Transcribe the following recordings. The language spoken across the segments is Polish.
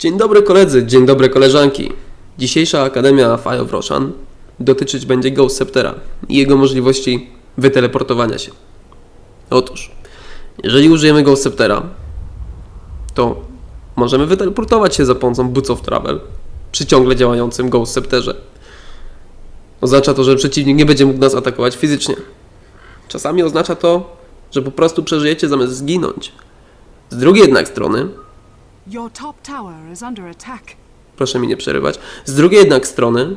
Dzień dobry koledzy, dzień dobry koleżanki. Dzisiejsza Akademia Fire of Roshan dotyczyć będzie Ghost Sceptera i jego możliwości wyteleportowania się. Otóż, jeżeli użyjemy Ghost Sceptera, to możemy wyteleportować się za pomocą Boots of Travel przy ciągle działającym Ghost Scepterze. Oznacza to, że przeciwnik nie będzie mógł nas atakować fizycznie. Czasami oznacza to, że po prostu przeżyjecie zamiast zginąć. Z drugiej jednak strony, proszę mi nie przerywać, z drugiej jednak strony,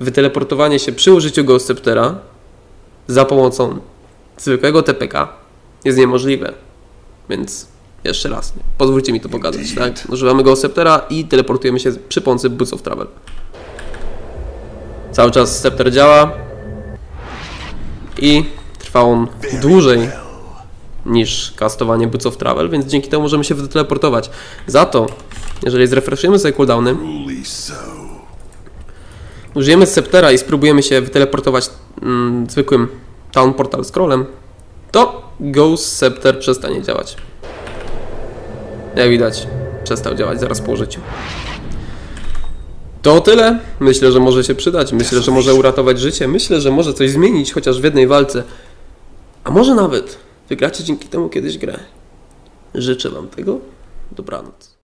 wyteleportowanie się przy użyciu Ghost Sceptera za pomocą zwykłego TPK jest niemożliwe. Więc jeszcze raz, pozwólcie mi to pokazać. Tak? Używamy Ghost Sceptera i teleportujemy się przy pomocy Boots of Travel. Cały czas Scepter działa i trwa on dłużej niż castowanie Boots of Travel, więc dzięki temu możemy się wyteleportować. Za to, jeżeli zrefreshujemy sobie cooldowny, użyjemy Sceptera i spróbujemy się wyteleportować mm, zwykłym Town Portal Scrollem, to Ghost Scepter przestanie działać. Jak widać, przestał działać zaraz po użyciu. To tyle. Myślę, że może się przydać. Myślę, że może uratować życie. Myślę, że może coś zmienić, chociaż w jednej walce. A może nawet wygracie dzięki temu kiedyś grę. Życzę Wam tego. Dobranoc.